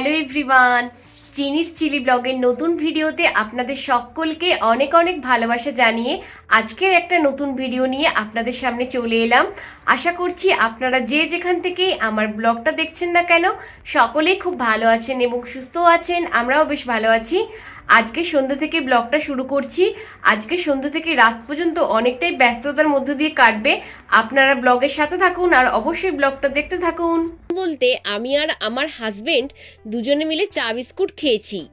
Hello everyone, চিনিস chilli ব্লগের নতুন ভিডিওতে আপনাদের সকলকে অনেক অনেক ভালোবাসা জানিয়ে আজকের একটা নতুন ভিডিও নিয়ে আপনাদের সামনে চলে এলাম। আশা করছি আপনারা যে যেখান থেকেই আমার ব্লগটা দেখছেন না কেন, সকলেই খুব ভালো আছেন এবং সুস্থ আছেন, আমরাও বেশ ভালো আছি। আজকে সন্ধ্যা থেকে ব্লগটা শুরু করছি। আজকে সন্ধ্যা থেকে রাত পর্যন্ত অনেকটাই ব্যস্ততার মধ্য দিয়ে কাটবে। আপনারা ব্লগের সাথে থাকুন আর অবশ্যই ব্লগটা দেখতে থাকুন। বলতে আমি আর আমার হাজবেন্ড দুজনে মিলে চা বিস্কুট খেয়েছি।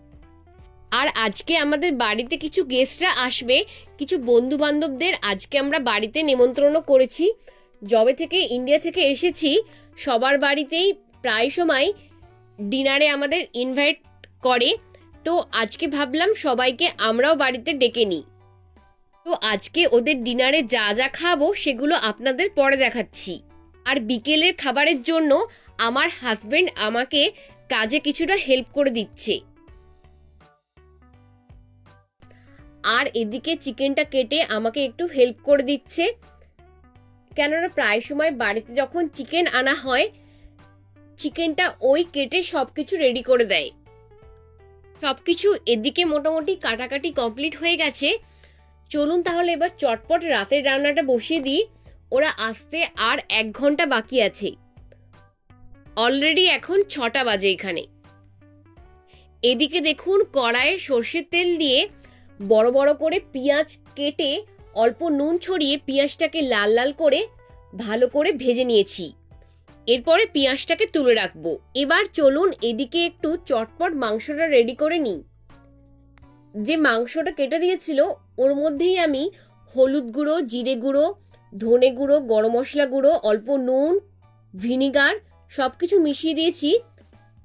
আর আজকে আমাদের বাড়িতে কিছু গেস্টরা আসবে। কিছু বন্ধু বান্ধবদের আজকে আমরা বাড়িতে নেমন্ত্রণও করেছি। যবে থেকে ইন্ডিয়া থেকে এসেছি, সবার বাড়িতেই প্রায় সময় ডিনারে আমাদের ইনভাইট করে। তো আজকে ভাবলাম সবাইকে আমরাও বাড়িতে ডেকে নিই। তো আজকে ওদের ডিনারে যা যা খাব সেগুলো আপনাদের পরে দেখাচ্ছি। আর বিকেলের খাবারের জন্য আমার হাজবেন্ড আমাকে কাজে কিছুটা হেল্প করে দিচ্ছে। আর এদিকে চিকেনটা কেটে আমাকে একটু হেল্প করে দিচ্ছে। কেননা প্রায় সময় বাড়িতে যখন চিকেন আনা হয়, চিকেনটা ওই কেটে সব কিছু রেডি করে দেয়। সব কিছু এদিকে মোটামুটি কাটাকাটি কমপ্লিট হয়ে গেছে। চলুন তাহলে এবার চটপট রাতের রান্নাটা বসিয়ে দিই। ওরা আসতে আর এক ঘণ্টা বাকি আছে। অলরেডি এখন ছটা বাজে এখানে। এদিকে দেখুন কড়াইয়ে সর্ষের তেল দিয়ে বড় বড় করে পেঁয়াজ কেটে অল্প নুন ছড়িয়ে পেঁয়াজটাকে লাল লাল করে ভালো করে ভেজে নিয়েছি। এরপরে পেঁয়াজটাকে তুলে রাখব। এবার চলুন এদিকে একটু চটপট মাংসটা রেডি করে নিই। যে মাংসটা কেটে দিয়েছিল, ওর মধ্যেই আমি হলুদ গুঁড়ো, জিরে গুঁড়ো, ধনে গুঁড়ো, গরম মশলা গুঁড়ো, অল্প নুন, ভিনিগার সব কিছু মিশিয়ে দিয়েছি।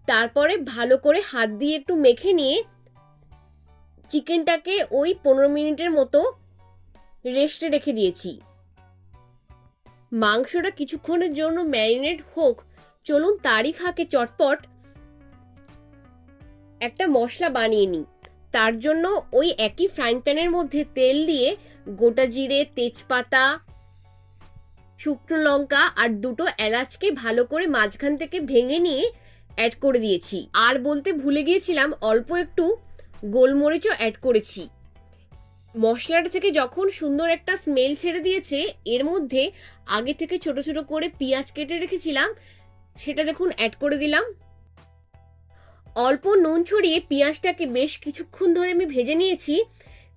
তারপরে ভালো করে হাত দিয়ে একটু মেখে নিয়ে চিকেনটাকে ওই পনেরো মিনিটের মতো রেস্টে রেখে দিয়েছি। মাংসটা কিছুক্ষণের জন্য ম্যারিনেট হোক, চলুন তারই ফাঁকে চটপট একটা মশলা বানিয়ে নিই। তার জন্য ওই একই ফ্রাইং প্যানের মধ্যে তেল দিয়ে গোটা জিরে, তেজপাতা, শুকনো লঙ্কা আর দুটো এলাচকে ভালো করে মাঝখান থেকে ভেঙে নিয়ে অ্যাড করে দিয়েছি। আর বলতে ভুলে গিয়েছিলাম, অল্প একটু গোলমরিচও অ্যাড করেছি। মশলাটা থেকে যখন সুন্দর একটা স্মেল ছেড়ে দিয়েছে, এর মধ্যে আগে থেকে ছোট ছোট করে পেঁয়াজ কেটে রেখেছিলাম, সেটা দেখুন অ্যাড করে দিলাম। অল্প নুন ছড়িয়ে পেঁয়াজটাকে বেশ কিছুক্ষণ ধরে আমি ভেজে নিয়েছি।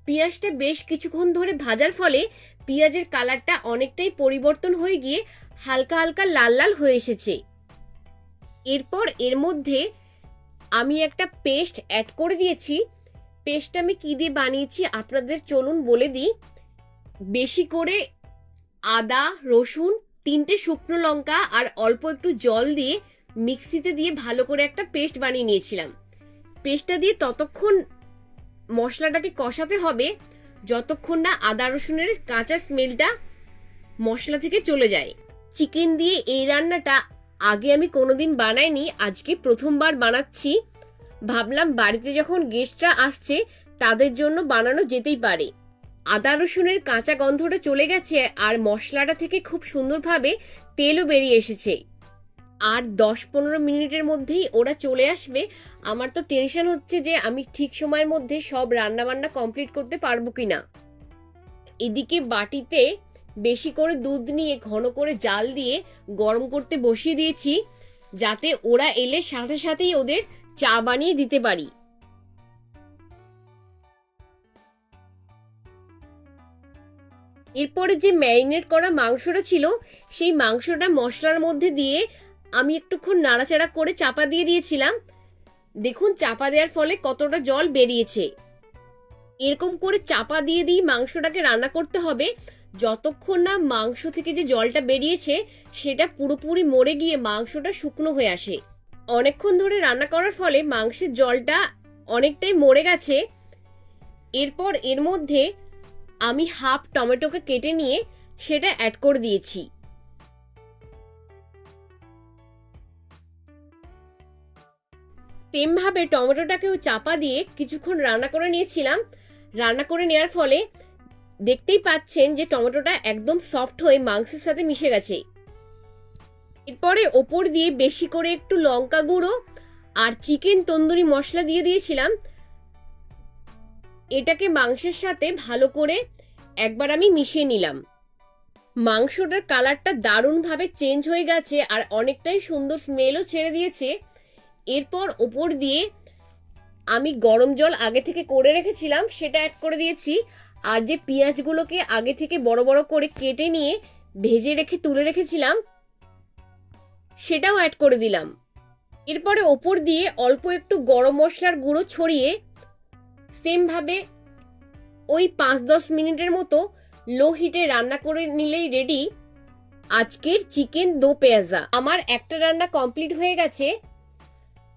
পেঁয়াজটা বেশ কিছুক্ষণ ধরে ভাজার ফলে পেঁয়াজের কালারটা অনেকটাই পরিবর্তন হয়ে গিয়ে হালকা হালকা লাল লাল হয়ে এসেছে। এরপর এর মধ্যে আমি একটা পেস্ট অ্যাড করে দিয়েছি। পেস্টটা আমি কী দিয়ে বানিয়েছি আপনাদের চলুন বলে দিই। বেশি করে আদা, রসুন, তিনটে শুকনো লঙ্কা আর অল্প একটু জল দিয়ে মিক্সিতে দিয়ে ভালো করে একটা পেস্ট বানিয়ে নিয়েছিলাম। পেস্টটা দিয়ে ততক্ষণ মশলাটাকে কষাতে হবে যতক্ষণ না আদা রসুনের কাঁচা স্মেলটা মশলা থেকে চলে যায়। চিকেন দিয়ে এই রান্নাটা আগে আমি কোনোদিন বানাইনি, আজকে প্রথমবার বানাচ্ছি। ভাবলাম বাড়িতে যখন গেস্টরা আসছে, তাদের জন্য বানানো যেতেই পারে। আদা রসুনের কাঁচা গন্ধটা চলে গেছে আর মশলাটা থেকে খুব সুন্দরভাবে তেলও বেরিয়ে এসেছে। আর দশ পনেরো মিনিটের মধ্যেই ওরা চলে আসবে। আমার তো টেনশন হচ্ছে যে আমি ঠিক সময়ের মধ্যে সব রান্নাবান্না কমপ্লিট করতে পারব কি না এদিকে বাটিতে বেশি করে দুধ নিয়ে, ঘন করে জাল দিয়ে গরম করতে বসিয়ে দিয়েছি, যাতে ওরা এলে সাথে সাথেই ওদের চা বানিয়ে দিতে পারি। এরপরে যে ম্যারিনেট করা মাংসটা ছিল, সেই মাংসটা মশলার মধ্যে দিয়ে আমি একটুক্ষণ নাড়াচাড়া করে চাপা দিয়ে দিয়েছিলাম। দেখুন, চাপা দেওয়ার ফলে কতটা জল বেরিয়েছে। এরকম করে চাপা দিয়ে দিয়ে মাংসটাকে রান্না করতে হবে। যতক্ষণ না মাংস থেকে যে জলটা বেরিয়েছে, সেটা পুরোপুরি মরে গিয়ে মাংসটা শুকনো হয়ে আসে। অনেকক্ষণ ধরে রান্না করার ফলে মাংসের জলটা অনেকটাই মরে গেছে। এরপর এর মধ্যে আমি হাফ টমেটোকে কেটে নিয়ে সেটা অ্যাড করে দিয়েছি। তেমভাবে টমেটোটাকেও চাপা দিয়ে কিছুক্ষণ রান্না করে নিয়েছিলাম। রান্না করে নেওয়ার ফলে দেখতেই পাচ্ছেন যে টমেটোটা একদম সফট হয়ে মাংসের সাথে মিশে গেছে। এরপরে ওপর দিয়ে বেশি করে একটু লঙ্কা গুঁড়ো আর চিকেন তন্দুরি মশলা দিয়ে দিয়েছিলাম। এটাকে মাংসের সাথে ভালো করে একবার আমি মিশিয়ে নিলাম। মাংসটার কালারটা দারুণভাবে চেঞ্জ হয়ে গেছে আর অনেকটাই সুন্দর স্মেলও ছেড়ে দিয়েছে। এরপর ওপর দিয়ে আমি গরম জল আগে থেকে করে রেখেছিলাম, সেটা অ্যাড করে দিয়েছি। আর যে পেঁয়াজগুলোকে আগে থেকে বড় বড় করে কেটে নিয়ে ভেজে রেখে তুলে রেখেছিলাম সেটাও অ্যাড করে দিলাম। এরপরে ওপর দিয়ে অল্প একটু গরম মশলার গুঁড়ো ছড়িয়ে সেমভাবে ওই পাঁচ দশ মিনিটের মতো লো হিটে রান্না করে নিলেই রেডি আজকের চিকেন দো পেঁয়াজা। আমার একটা রান্না কমপ্লিট হয়ে গেছে।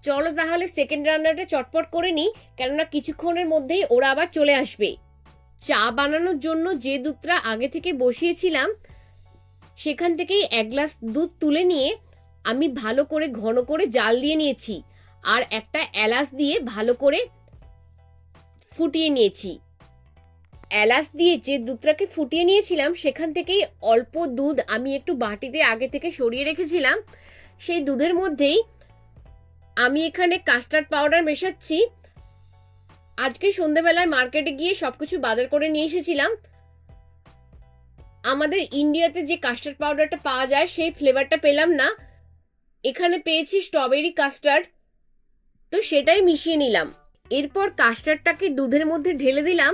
চলো তাহলে সেকেন্ড রান্নাটা চটপট করে নিই, কেননা কিছুক্ষণের মধ্যেই ওরা আবার চলে আসবে। চা বানানোর জন্য যে দুধটা আগে থেকে বসিয়েছিলাম, সেখান থেকেই এক গ্লাস দুধ তুলে নিয়ে আমি ভালো করে ঘন করে জাল দিয়ে নিয়েছি আর একটা এলাচ দিয়ে ভালো করে ফুটিয়ে নিয়েছি। এলাচ দিয়ে যে দুধটাকে ফুটিয়ে নিয়েছিলাম, সেখান থেকেই অল্প দুধ আমি একটু বাটিতে আগে থেকে সরিয়ে রেখেছিলাম। সেই দুধের মধ্যেই আমি এখানে কাস্টার্ড পাউডার মেশাচ্ছি। আজকে সন্ধেবেলায় মার্কেটে গিয়ে সবকিছু বাজার করে নিয়ে এসেছিলাম। আমাদের ইন্ডিয়াতে যে কাস্টার্ড পাউডারটা পাওয়া যায়, সেই ফ্লেভারটা পেলাম না। এখানে পেয়েছি স্ট্রবেরি কাস্টার্ড তো সেটাই মিশিয়ে নিলাম। এরপর কাস্টার্ডটাকে দুধের মধ্যে ঢেলে দিলাম।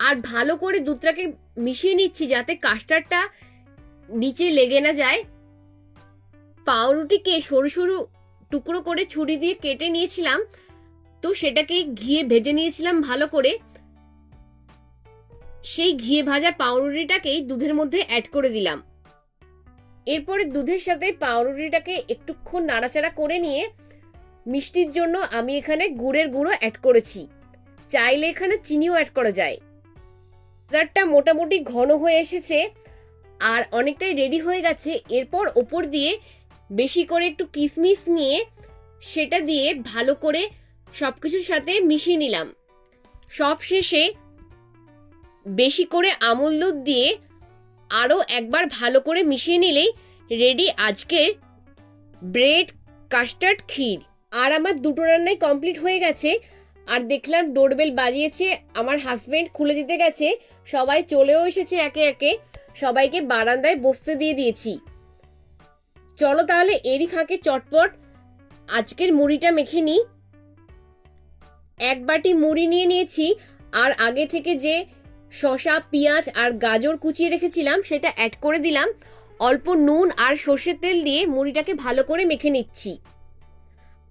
আর ভালো করে দুধটাকে মিশিয়ে নিচ্ছি যাতে কাস্টার্ডটা নিচে লেগে না যায়। পাউরুটিকে সরু সরু টুকরো করে ছুরি দিয়ে কেটে নিয়েছিলাম। তো সেটাকে ঘিয়ে ভেজে নিয়েছিলাম ভালো করে। সেই ঘিয়ে ভাজা পাউরুটিটাকেই দুধের মধ্যে অ্যাড করে দিলাম। এরপরে দুধের সাথে পাউরুটিটাকে একটুক্ষণ নাড়াচাড়া করে নিয়ে মিষ্টির জন্য আমি এখানে গুড়ের গুঁড়ো অ্যাড করেছি। চাইলে এখানে চিনিও অ্যাড করা যায়। বাজারটা মোটামুটি ঘন হয়ে এসেছে আর অনেকটাই রেডি হয়ে গেছে। এরপর ওপর দিয়ে বেশি করে একটু কিশমিশ নিয়ে সেটা দিয়ে ভালো করে সব কিছুর সাথে মিশিয়ে নিলাম। সব শেষে বেশি করে আমুল দুধ দিয়ে আরও একবার ভালো করে মিশিয়ে নিলেই রেডি আজকের ব্রেড কাস্টার্ড ক্ষীর। আর আমার দুটো রান্নাই কমপ্লিট হয়ে গেছে। আর দেখলাম ডোরবেল বাজিয়েছে, আমার হাজবেন্ড খুলে দিতে গেছে, সবাই চলেও এসেছে একে একে। সবাইকে বারান্দায় বসতে দিয়ে দিয়েছি। চলো তাহলে এরই ফাঁকে চটপট আজকের মুড়িটা মেখে নিই। এক বাটি মুড়ি নিয়ে নিয়েছি। আর আগে থেকে যে শসা, পেঁয়াজ আর গাজর কুচিয়ে রেখেছিলাম, সেটা অ্যাড করে দিলাম। অল্প নুন আর সর্ষের তেল দিয়ে মুড়িটাকে ভালো করে মেখে নিচ্ছি।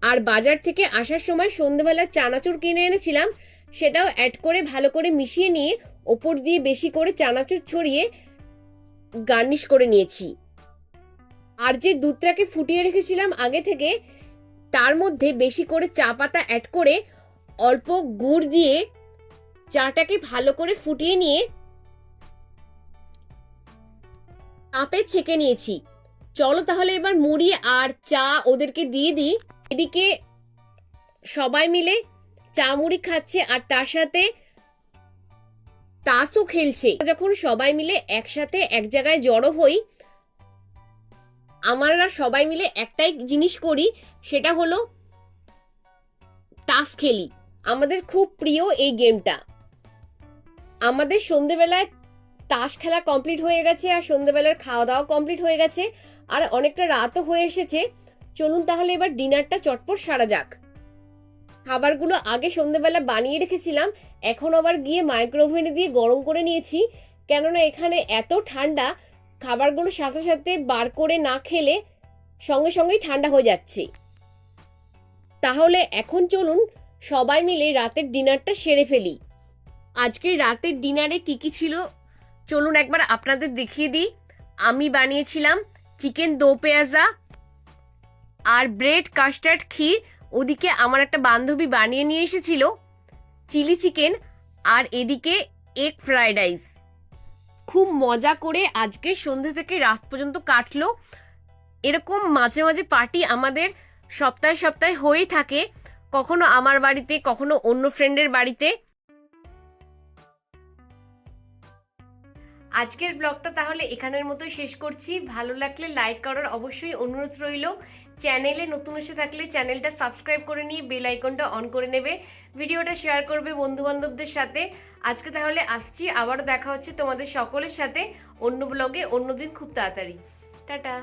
আর বাজার থেকে আসার সময় সন্ধেবেলা চানাচুর কিনে এনেছিলাম, সেটাও অ্যাড করে ভালো করে মিশিয়ে নিয়ে ওপর দিয়ে বেশি করে চানাচুর ছড়িয়ে গার্নিশ করে নিয়েছি। আর যে দুধটাকে ফুটিয়ে রেখেছিলাম আগে থেকে, তার মধ্যে বেশি করে চা পাতা অ্যাড করে অল্প গুড় দিয়ে চাটাকে ভালো করে ফুটিয়ে নিয়ে কাপে ছেঁকে নিয়েছি। চলো তাহলে এবার মুড়ি আর চা ওদেরকে দিয়ে দিই। এদিকে সবাই মিলে চা মুড়ি খাচ্ছে আর তার সাথে তাসও খেলছে। যখন সবাই মিলে একসাথে এক জায়গায় জড়ো হই, আমরা সবাই মিলে একটাই জিনিস করি, সেটা হলো তাস খেলি। আমাদের খুব প্রিয় এই গেমটা। আমাদের সন্ধেবেলায় তাস খেলা কমপ্লিট হয়ে গেছে আর সন্ধেবেলার খাওয়া দাওয়া কমপ্লিট হয়ে গেছে আর অনেকটা রাতও হয়ে এসেছে। চলুন তাহলে এবার ডিনারটা চটপট সারা যাক। খাবারগুলো আগে সন্ধেবেলা বানিয়ে রেখেছিলাম, এখন আবার গিয়ে মাইক্রোওভেনে দিয়ে গরম করে নিয়েছি। কেননা এখানে এত ঠান্ডা, খাবারগুলো সাথে সাথে বার করে না খেলে সঙ্গে সঙ্গেই ঠান্ডা হয়ে যাচ্ছে। তাহলে এখন চলুন সবাই মিলে রাতের ডিনারটা সেরে ফেলি। আজকে রাতের ডিনারে কি কি ছিল? চলুন একবার আপনাদের দেখিয়ে দিই। আমি বানিয়েছিলাম চিকেন দো পেঁয়াজা আর ব্রেড, কাস্টার্ড, ক্ষীর। ওদিকে আমার একটা বান্ধবী বানিয়ে নিয়ে এসেছিল চিলি চিকেন আর এদিকে এগ ফ্রাইড রাইস। খুব মজা করে আজকে সন্ধে থেকে রাত পর্যন্ত কাটলো। এরকম মাঝে মাঝে পার্টি আমাদের সপ্তাহে সপ্তাহে হয়েই থাকে। কখনো আমার বাড়িতে, কখনো অন্য ফ্রেন্ডের বাড়িতে। আজকের ব্লগটা তাহলে এখানের মতোই শেষ করছি। ভালো লাগলে লাইক করার অবশ্যই অনুরোধ রইল। চ্যানেলে নতুন এসে থাকলে চ্যানেলটা সাবস্ক্রাইব করে নিয়ে বেল আইকনটা অন করে নেবে। ভিডিওটা শেয়ার করবে বন্ধুবান্ধবদের সাথে। আজকে তাহলে আসছি, আবারও দেখা হচ্ছে তোমাদের সকলের সাথে। অন্য ব্লগে অন্যদিন খুব তাড়াতাড়ি। টাটা।